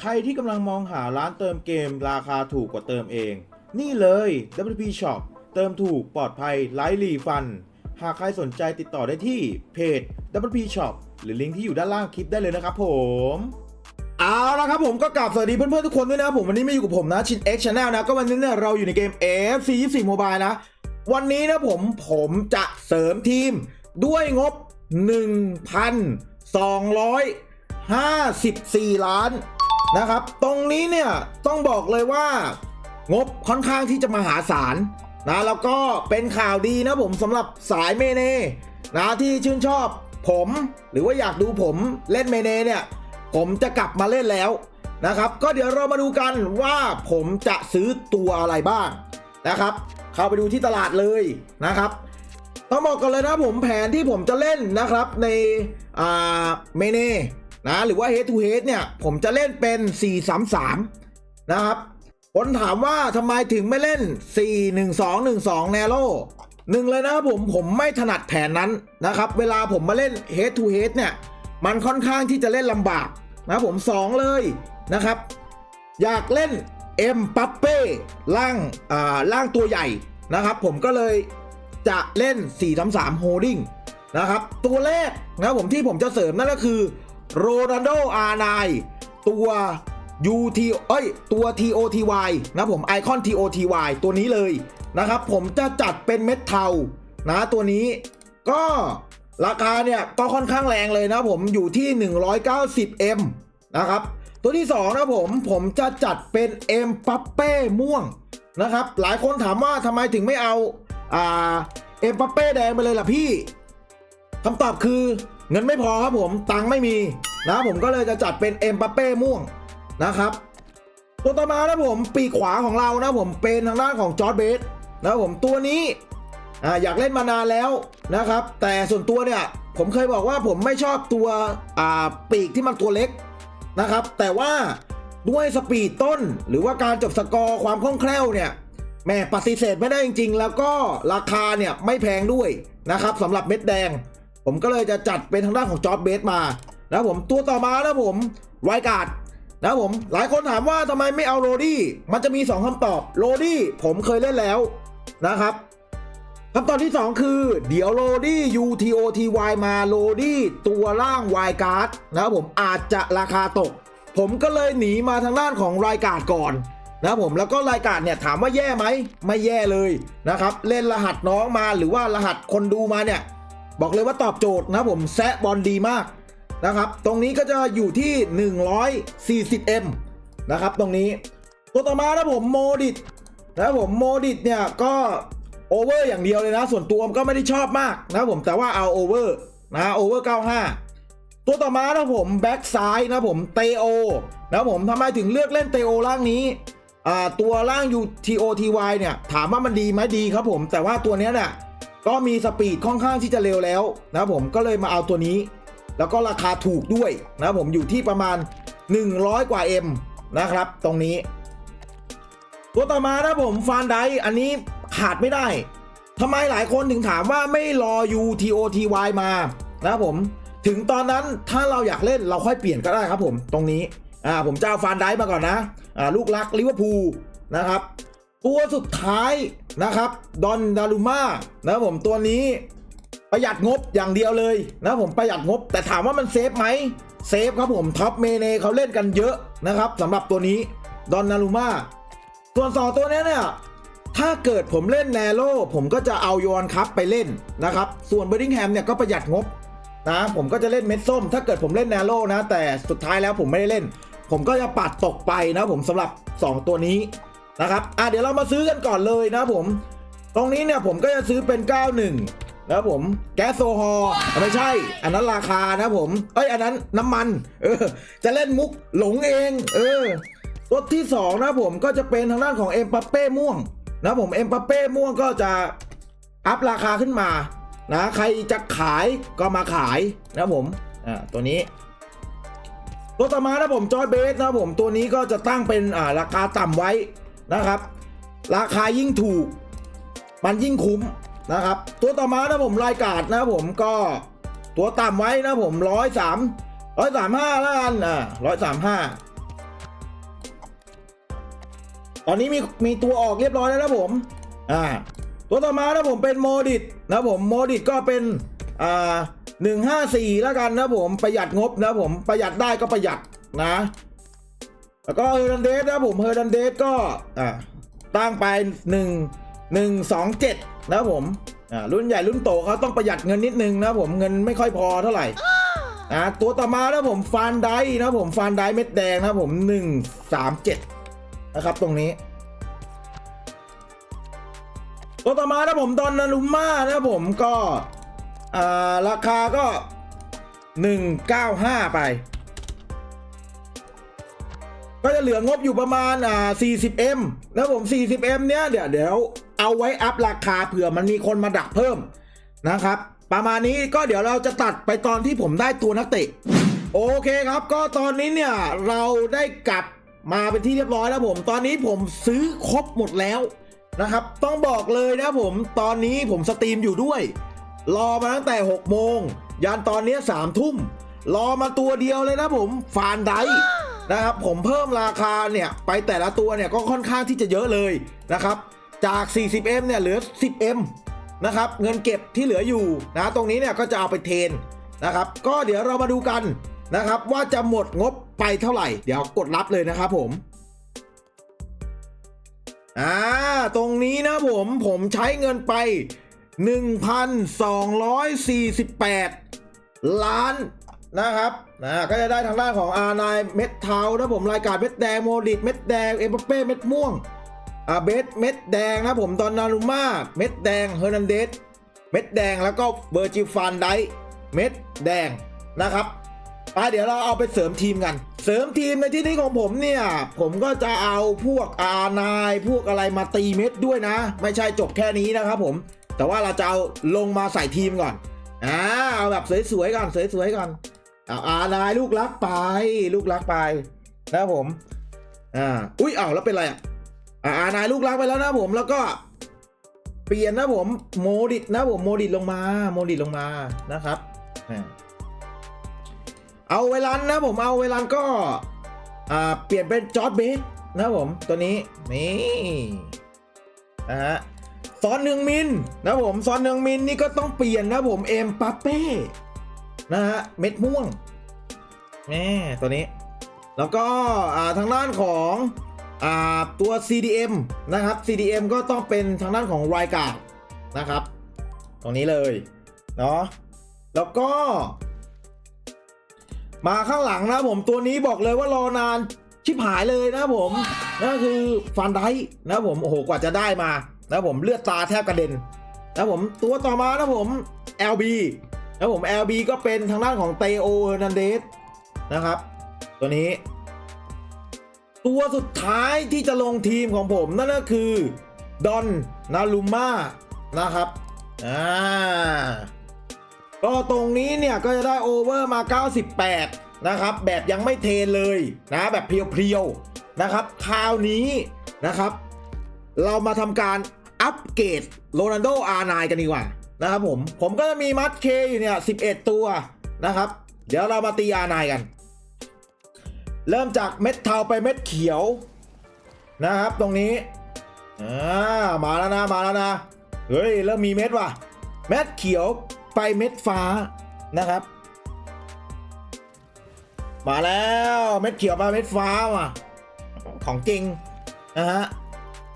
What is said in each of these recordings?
ใครที่กำลังมองหาร้านเติมเกมราคาถูกกว่าเติมเอง นี่เลย WP Shop เติมถูกปลอดภัยไร้รีฟัน หากใครสนใจติดต่อได้ที่เพจ WP Shop หรือลิงก์ที่อยู่ด้านล่างคลิปได้เลยนะครับผมเอาละครับผมก็กลับสวัสดีเพื่อนๆทุกคนด้วยนะผมวันนี้มาอยู่กับผมนะชิน X Channel นะ ก็วันนี้เนี่ยเราอยู่ในเกม AFC 24 Mobile นะ วันนี้นะผมผมจะเสริมทีมด้วยงบ 1,254 ล้าน นะครับ ตรงนี้เนี่ยต้องบอกเลยว่างบค่อนข้างที่จะมหาศาลนะแล้วก็เป็นข่าวดีนะผมสำหรับสายเมเนนะที่ชื่นชอบผมหรือว่าอยากดูผมเล่นเมเนเนี่ยผมจะกลับมาเล่นแล้วนะครับ ก็เดี๋ยวเรามาดูกันว่าผมจะซื้อตัวอะไรบ้างนะครับ เข้าไปดูที่ตลาดเลยนะครับต้องบอกกันเลยนะผมแผนที่ผมจะเล่นนะครับในเมเน นะหรือว่า head to head เนี่ย ผมจะเล่นเป็น 433 นะครับคนถามว่าทำไมถึงไม่เล่น 41212แนโร่หนึ่งเลยนะครับผมผมไม่ถนัดแผนนั้นนะครับ เวลาผมมาเล่น head to head เนี่ย มันค่อนข้างที่จะเล่นลำบากนะผม 2 เลยนะครับ อยากเล่นเอ็มปัปเป้ล่างอ่าล่างตัวใหญ่นะครับ ผมก็เลยจะเล่น4-3-3 Holding นะครับ ตัวแรกนะผมที่ผมจะเสริมนั่นก็คือ โรนัลโดอาร์ไนตัว UT เอ้ย ตัว TOTY นะผมไอคอน TOTY ตัวนี้เลยนะครับ ผมจะจัดเป็นเม็ดเทานะตัวนี้ก็ราคาเนี่ย ก็ค่อนข้างแรงเลยนะผมอยู่ที่ 190M นะครับ ตัวที่ 2 นะผมผมจะจัดเป็นเอ็มปัปเป้ม่วงนะครับ หลายคนถามว่าทำไมถึงไม่เอาอ่าเอ็มปัปเป้แดงไปเลยล่ะพี่คำตอบคือ เงินไม่พอครับผมตังค์ไม่มีนะผมก็เลยจะจัดเป็นเอ็มปัปเป้ม่วงนะครับ ตัวต่อมานะผมปีขวาของเรานะผมเป็นทางด้านของจอร์ดเบสนะผมตัวนี้อ่าอยากเล่นมานานแล้วนะครับ แต่ส่วนตัวเนี่ยผมเคยบอกว่าผมไม่ชอบตัวอ่าปีกที่มันตัวเล็กนะครับ แต่ว่าด้วยสปีดต้น หรือว่าการจบสกอร์ความคล่องแคล่วเนี่ยแม่ปฏิเสธไม่ได้จริง ๆ แล้วก็ราคาเนี่ยไม่แพงด้วยนะครับสำหรับเม็ดแดง ผมก็เลยจะจัดเป็นทางด้านของจอร์ดเบสมานะผมตัวต่อมานะผมไรการ์ดนะผมหลายคนถามว่าทำไมไม่เอาโรดี้มันจะมี 2คำตอบโรดี้ผมเคยเล่นแล้วนะครับคำตอบที่ 2 คือ เดี๋ยวโรดี้ UTOTY มาโรดี้ตัวล่างวายการ์ดนะครับผมอาจจะราคาตก ผมก็เลยหนีมาทางด้านของรายการก่อนนะผมแล้วก็รายการเนี่ยถามว่าแย่ไหมไม่แย่เลยนะครับ เล่นรหัสน้องมาหรือว่ารหัสคนดูมาเนี่ย บอกเลยว่าตอบโจทย์นะผมแซะบอลดีมากนะครับ ตรงนี้ก็จะอยู่ที่ 140M นะครับ ตรงนี้ ตัวต่อมานะผมโมดิตนะผมโมดิตเนี่ยก็โอเวอร์อย่างเดียวเลยนะ ส่วนตัวก็ไม่ได้ชอบมากนะผมแต่ว่าเอาโอเวอร์นะโอเวอร์ 95 ตัวต่อมานะผมแบ็กซ้ายนะผมเตโอนะผมทำไมถึงเลือกเล่นเตโอล่างนี้อ่าตัวล่าง UTOTY เนี่ย ถามว่ามันดีไหมดีครับผม แต่ว่าตัวเนี้ยเนี่ย ก็มีสปีดค่อนข้างที่จะเร็วแล้วนะครับผมก็เลยมาเอาตัวนี้ แล้วก็ราคาถูกด้วยนะครับผมอยู่ที่ประมาณ 100 กว่า M นะครับ ตรงนี้ ตัวต่อมานะผมฟานไดอันนี้ขาดไม่ได้ทำไมหลายคนถึงถามว่าไม่รอ UTOTY มานะครับผมถึงตอนนั้นถ้าเราอยากเล่นเราค่อยเปลี่ยนก็ได้ครับผมตรงนี้อ่าผมจะเอาฟานไดมาก่อนนะอ่าลูกรักลิเวอร์พูลนะครับ ตัวสุดท้ายนะครับดอนดารุมานะผมตัวนี้ประหยัดงบอย่างเดียวเลยนะผมประหยัดงบ แต่ถามว่ามันเซฟไหมเซฟครับผมท็อปเมเนเขาเล่นกันเยอะนะครับสำหรับตัวนี้ดอนนารุมาส่วนสองตัวนี้เนี่ยถ้าเกิดผมเล่นแนโรผมก็จะเอาโยนคัพไปเล่นนะครับ ส่วนเบอร์ดิงแฮมเนี่ยก็ประหยัดงบนะผมก็จะเล่นเม็ดส้ม ถ้าเกิดผมเล่นแนโรนะ แต่สุดท้ายแล้วผมไม่ได้เล่น ผมก็จะปัดตกไปนะผมสำหรับ 2 ตัวนี้ นะครับอะเดี๋ยวเรามาซื้อกันก่อนเลยนะผม ตรงนี้เนี่ยผมก็จะซื้อเป็น 91นะครับผมแก๊สโซฮอล์ไม่ใช่ อันนั้นราคานะผม เอ้ยอันนั้นน้ำมัน เออ จะเล่นมุกหลงเอง เออรถที่ 2 นะผมก็จะเป็นทางด้านของเอ็มปัปเป้ม่วง นะผมเอ็มปัปเป้ม่วงก็จะอัพราคาขึ้นมานะใครจะขายก็มาขายนะผมอ่าตัวนี้ตัวต่อมานะผมจอร์ดเบสนะผมตัวนี้ก็จะตั้งเป็นอ่าราคาต่ำไว้ นะครับ ราคายิ่งถูก มันยิ่งคุ้มนะครับ ตัวต่อมานะผมรายการนะผมก็ตัวต่ำไว้นะผมร้อยสามร้อยสามห้าแล้วกันอ่าร้อยสามห้าตอนนี้มีมีตัวออกเรียบร้อยแล้วนะผมอ่าตัวต่อมานะผมเป็นโมดิตนะผมโมดิตก็เป็นอ่าหนึ่งห้าสี่แล้วกันนะผมประหยัดงบนะผมประหยัดได้ก็ประหยัดนะ แล้วก็เฮอร์นันเดสนะผมเฮอร์นันเดสก็อ่าตั้งไปหนึ่งหนึ่งสองเจ็ดนะผมอ่ารุ่นใหญ่รุ่นโตเขาต้องประหยัดเงินนิดนึงนะผมเงินไม่ค่อยพอเท่าไหร่อ่าตัวต่อมานะผมฟานไดนะผมฟานไดเม็ดแดงนะผมหนึ่งสามเจ็ดนะครับตรงนี้ตัวต่อมานะผมดอนนารุม่านะผมก็อ่าราคาก็195ไป ก็จะเหลืองบอยู่ประมาณอ่า 40M นะผม 40M เนี้ยเดี๋ยวเดี๋ยวเอาไว้อัพราคาเผื่อมันมีคนมาดักเพิ่มนะครับ ประมาณนี้ก็เดี๋ยวเราจะตัดไปตอนที่ผมได้ตัวนักเตะ โอเคครับ ก็ตอนนี้เนี่ยเราได้กลับมาเป็นที่เรียบร้อยแล้วผม ตอนนี้ผมซื้อครบหมดแล้วนะครับ ต้องบอกเลยนะผม ตอนนี้ผมสตรีมอยู่ด้วย รอมาตั้งแต่ 6 โมง ยันตอนนี้3ทุ่ม รอมาตัวเดียวเลยนะผม ฟานได นะครับผมเพิ่มราคาเนี่ยไปแต่ละตัวเนี่ยก็ค่อนข้างที่จะเยอะเลยนะครับจาก 40M เนี่ยเหลือ 10M นะครับเงินเก็บที่เหลืออยู่นะตรงนี้เนี่ยก็จะเอาไปเทนนะครับก็เดี๋ยวเรามาดูกันนะครับว่าจะหมดงบไปเท่าไหร่ เดี๋ยวกดรับเลยนะครับผมอ่าตรงนี้นะผมผมใช้เงินไป 1,248 ล้าน นะครับนะก็จะได้ทางด้านของอานายเม็ดเทานะผมรายการเม็ดแดงโมดิตเม็ดแดงเอ็มบัปเป้เม็ดม่วงอ่าเบสเม็ดแดงนะผมตอนนารุมาเม็ดแดงเฮอร์นันเดสเม็ดแดงแล้วก็เบอร์จิฟานไดเม็ดแดงนะครับไปเดี๋ยวเราเอาไปเสริมทีมกัน เสริมทีมในที่นี้ของผมเนี่ย ผมก็จะเอาพวกอานายพวกอะไรมาตีเม็ดด้วยนะ ไม่ใช่จบแค่นี้นะครับผม แต่ว่าเราจะเอาลงมาใส่ทีมก่อนอ่าเอาแบบสวยๆก่อนสวยๆก่อน เอาอานายลูกรักไป ลูกรักไปนะครับผม อ่า อุ้ยเอาแล้วเป็นไรอะอ่าอานายลูกรักไปแล้วนะผมแล้วก็เปลี่ยนนะผมโมดิตนะผมโมดิตลงมา โมดิตลงมานะครับอ่าเอาเวลันนะผมเอาเวลันก็อ่าเปลี่ยนเป็นจอร์ดเบสนะผมตัวนี้นี่นะฮะซอนหนึ่งมินนะผมซอนหนึ่งมินนี่ก็ต้องเปลี่ยนนะผมเอ็มปาเป้ นะฮะเม็ดม่วงแม่ตัวนี้ แล้วก็อ่าทางด้านของอ่าตัว CDM นะครับ CDM ก็ต้องเป็นทางด้านของรายการนะครับ ตรงนี้เลยเนาะแล้วก็ มาข้างหลังนะผมตัวนี้บอกเลยว่ารอนานชิบหายเลยนะผมนั่นคือฟันไดนะผมโอ้โหกว่าจะได้มานะผมเลือดตาแทบกระเด็นนะผมตัวต่อมานะผม LB แล้วผม LB ก็เป็นทางด้านของเตโอเฮอร์นันเดสนะครับ ตัวนี้ ตัวสุดท้ายที่จะลงทีมของผมนั่นก็คือดอนนารุม่านะครับอ่าก็ตรงนี้เนี่ยก็จะได้โอเวอร์มา 98 นะครับ แบบยังไม่เทเลยนะแบบเพียวๆนะครับคราวนี้นะครับ เรามาทำการอัปเกรดโรนัลโดอาร์ไนกันดีกว่า นะครับผม ผมก็จะมีมัดเคอยู่เนี่ย11ตัวนะครับ เดี๋ยวเรามาตีอาร์ไนกัน เริ่มจากเม็ดเทาไปเม็ดเขียวนะครับตรงนี้อ่ามาแล้วนะมาแล้วนะเฮ้ยเริ่มมีเม็ดว่ะ เม็ดเขียวไปเม็ดฟ้านะครับ มาแล้วเม็ดเขียวไปเม็ดฟ้าว่ะ ของจริงนะฮะ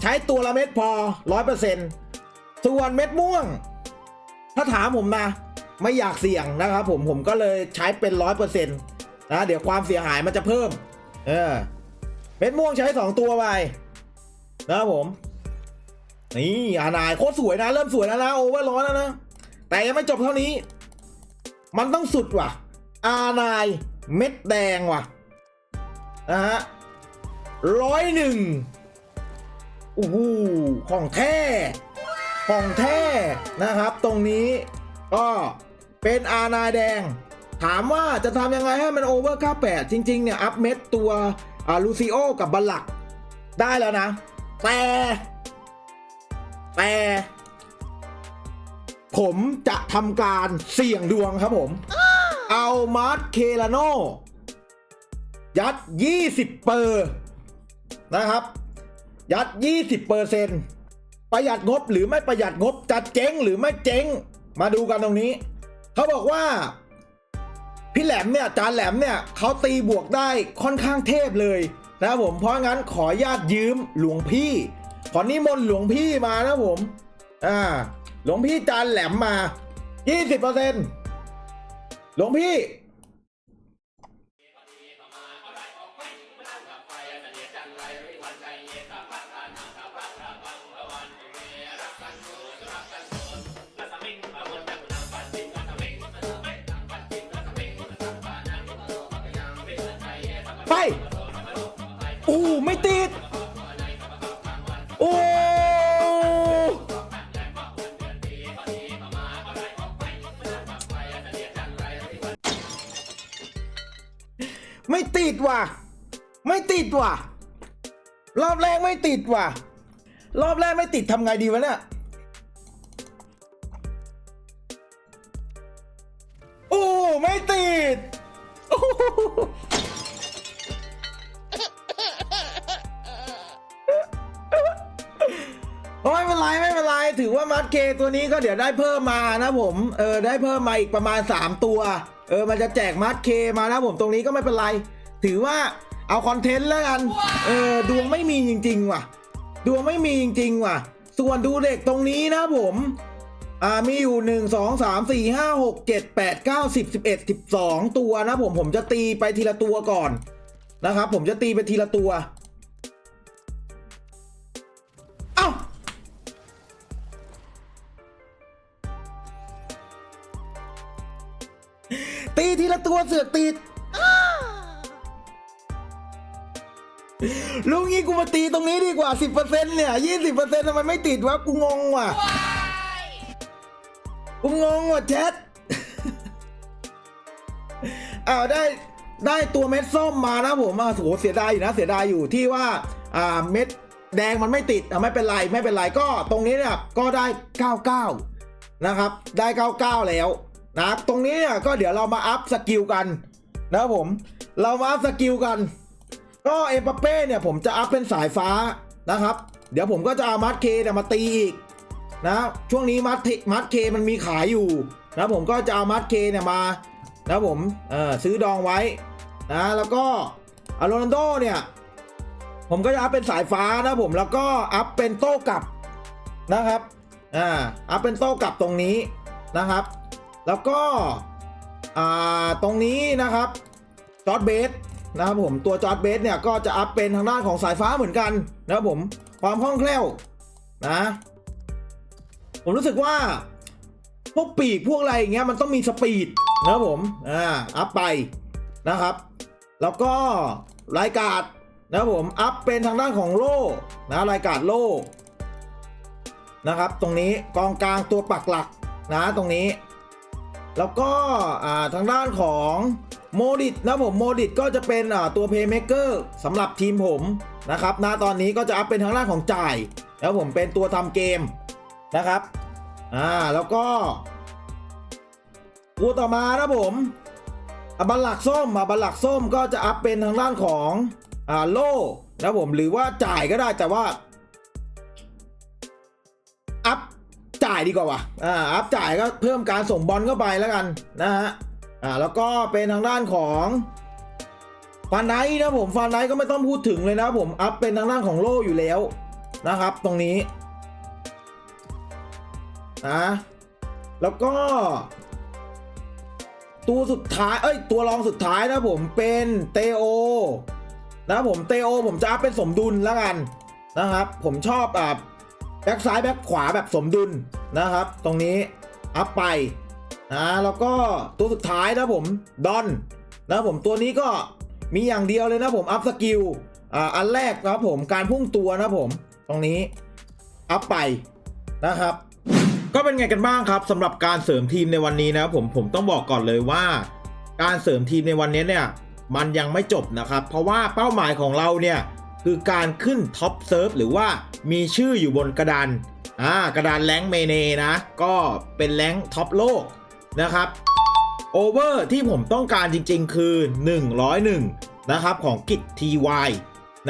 ใช้ตัวละเม็ดพอร้อยเปอร์เซ็นต์ส่วนเม็ดม่วง ถ้าถามผมนะ ไม่อยากเสี่ยงนะครับผมผมก็เลยใช้เป็นร้อยเปอร์เซ็นต์นะเดี๋ยวความเสียหายมันจะเพิ่ม เออเม็ดม่วงใช้สองตัวไปนะครับผม นี่อานายโคตรสวยนะ เริ่มสวยแล้วนะโอเวอร์ร้อนแล้วนะ แต่ยังไม่จบเท่านี้ มันต้องสุดว่ะ อานายเม็ดแดงว่ะนะฮะร้อยหนึ่งโอ้โหของแท้ ของแท้นะครับ ตรงนี้ก็เป็นอานายแดง ถามว่าจะทำยังไงให้มันโอเวอร์98จริง ๆ เนี่ย อัพเม็ดตัวอ่าลูซิโอกับบัลลักได้แล้วนะ แต่แต่ผมจะทำการเสี่ยงดวงครับผม เอามาร์คเคลาโนยัด 20 เปอร์นะครับ ยัด 20%ปอร์เซน ประหยัดงบหรือไม่ประหยัดงบจะเจ๊งหรือไม่เจ๊ง มาดูกันตรงนี้เขาบอกว่า พี่แหลมเนี่ยจานแหลมเนี่ยเขาตีบวกได้ค่อนข้างเทพเลยนะครับผมเพราะงั้นขอญาตยืมหลวงพี่ ขอนิมนต์หลวงพี่มานะผมอ่าหลวงพี่จานแหลมมา 20%หลวงพี่ ไปอู้ไม่ติด โอ้ไม่ติดว่ะ ไม่ติดว่ะ รอบแรกไม่ติดว่ะ รอบแรกไม่ติดทำไงดีวะเนี่ย โอ้ ไม่ติด โอ้ ถือว่ามัดเคตัวนี้ก็เดี๋ยวได้เพิ่มมานะผม เออได้เพิ่มมาอีกประมาณ 3 ตัว เออมันจะแจกมัดเคมานะผมตรงนี้ก็ไม่เป็นไร ถือว่าเอาคอนเทนต์แล้วกัน เออดวงไม่มีจริง ๆ ว่ะ ดวงไม่มีจริง ๆ ว่ะ ส่วนดูเด็กตรงนี้นะผม อ่ามีอยู่1 2 3 4 5 6 7 8 9 10 11 12ตัวนะผมผมจะตีไปทีละตัวก่อนนะครับผมจะตีไปทีละตัว ตัวเสือกติดลุงงี้กูมาตีตรงนี้ดีกว่า 10%เนี่ย20%ทำไมไม่ติดวะกูงงว่ะกูงงว่ะแชทอ้าวได้ได้ตัวเม็ดส้มมานะผมอะโหเสียดายอยู่นะเสียดายอยู่ที่ว่าอ่าเม็ดแดงมันไม่ติดอะไม่เป็นไรไม่เป็นไรก็ตรงนี้เนี่ยก็ได้ 99 นะครับ ได้ 99 แล้ว นะตรงนี้เนี่ยก็เดี๋ยวเรามาอัพสกิลกันนะครับผมเรามาอัพสกิลกัน ก็เอ็มบัปเป้เนี่ยผมจะอัพเป็นสายฟ้านะครับ เดี๋ยวผมก็จะเอามัดเคเนี่ยมาตีอีกนะช่วงนี้มัดเทมัดเคมันมีขายอยู่นะผมก็จะเอามัดเคเนี่ยมานะผมเออซื้อดองไว้นะแล้วก็อาโรนัลโดเนี่ยผมก็จะอัพเป็นสายฟ้านะผมแล้วก็อัพเป็นโต้กลับนะครับอ่าอัพเป็นโต้กลับตรงนี้นะครับ แล้วก็ตรงนี้นะครับจอร์ดเบสนะครับผมตัวจอร์ดเบสเนี่ยก็จะอัพเป็นทางด้านของสายฟ้าเหมือนกันนะครับผมความคล่องแคล่วนะ ผมรู้สึกว่าพวกปีกพวกอะไรอย่างเงี้ยมันต้องมีสปีดนะครับผมอ่าอัพไปนะครับ แล้วก็รายการนะครับผมอัพเป็นทางด้านของโล่นะรายการโล่นะครับ ตรงนี้กองกลางตัวปักหลักนะตรงนี้ แล้วก็ทางด้านของโมดิตนะผมโมดิตก็จะเป็นตัวเพย์เมเกอร์สำหรับทีมผมนะครับณตอนนี้ก็จะอัพเป็นทางด้านของจ่าย แล้วผมเป็นตัวทำเกมนะครับอ่าแล้วก็ตัวต่อมานะผมอาบัลลักส้มอาบัลลักส้มก็จะอัพเป็นทางด้านของอ่าโล่นะผมหรือว่าจ่ายก็ได้แต่ว่าายดีกว่าว่ะอ่าอัพจ่ายก็เพิ่มการส่งบอลเข้าไปแล้วกันนะฮะอ่าแล้วก็เป็นทางด้านของฟานไนท์นะผมฟานไนท์ก็ไม่ต้องพูดถึงเลยนะผมอัพเป็นทางด้านของโล่อยู่แล้วนะครับตรงนี้นะแล้วก็ ตัวสุดท้ายเอ้ยตัวรองสุดท้ายนะผมเป็นเตโอนะผมเตโอผมจะอัพเป็นสมดุลแล้วกันนะครับ ผมชอบอ่าแบ็กซ้ายแบ็กขวาแบบสมดุล นะครับ ตรงนี้อัพไปนะแล้วก็ตัวสุดท้ายนะผมดอนนะผมตัวนี้ก็มีอย่างเดียวเลยนะผมอัพสกิลอ่าอันแรกนะครับผมการพุ่งตัวนะผมตรงนี้อัพไปนะครับ ก็เป็นไงกันบ้างครับสำหรับการเสริมทีมในวันนี้นะครับผมผมต้องบอกก่อนเลยว่า การเสริมทีมในวันนี้เนี่ยมันยังไม่จบนะครับ เพราะว่าเป้าหมายของเราเนี่ยคือการขึ้นท็อปเซิร์ฟหรือว่ามีชื่ออยู่บนกระดาน อ่ากระดานแรงเมเนนะ ก็เป็นแรงท็อปโลกนะครับโอเวอร์ที่ผมต้องการจริง ๆ คือ 101 นะครับ ของกิจ TY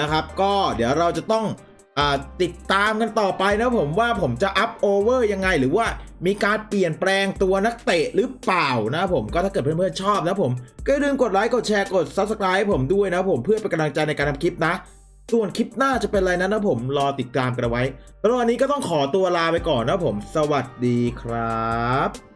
นะครับ ก็เดี๋ยวเราจะต้องอติดตามกันต่อไปนะผมว่าผมจะอัพโอเวอร์ยังไง หรือว่ามีการเปลี่ยนแปลงตัวนักเตะหรือเปล่านะผมก็ถ้าเกิดเพื่อนๆชอบนะผม ก็อย่าลืมกดไลค์กดแชร์กด Subscribe ให้ผมด้วยนะผมเพื่อเป็นกำลังใจในการทำคลิปนะ ส่วนคลิปหน้าจะเป็นอะไรนั้นนะผมรอติดตามกันไว้แล้ววันนี้ก็ต้องขอตัวลาไปก่อนนะผม สวัสดีครับ